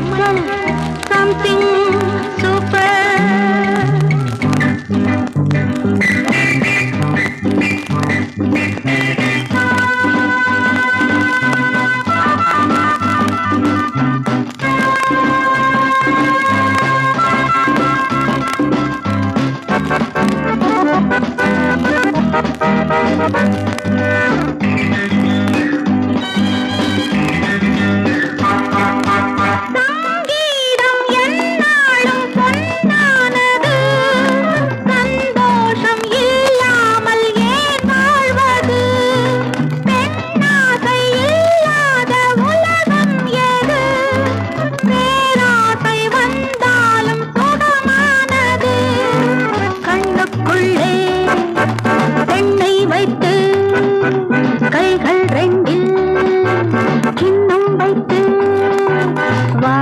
my something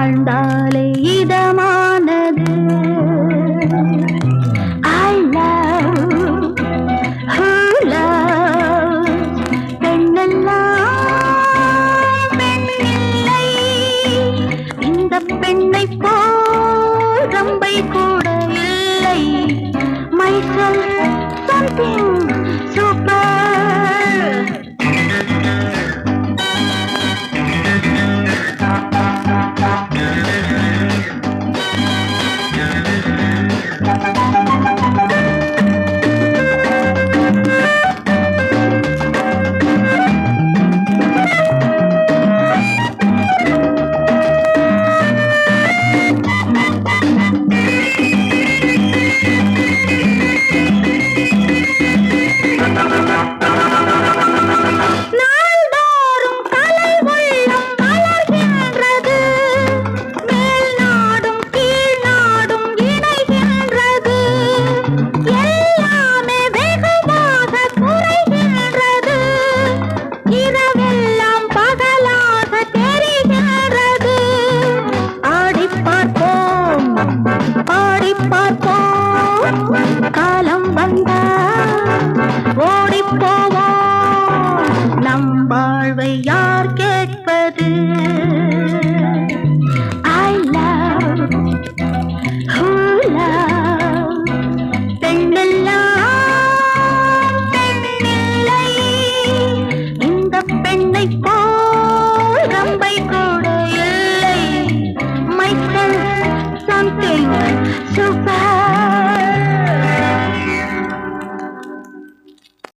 வாழ்ந்தாலே இதமானது. I love, who love, பெண்ணெல்லாம் பெண்ணில்லை இந்த பெண்ணை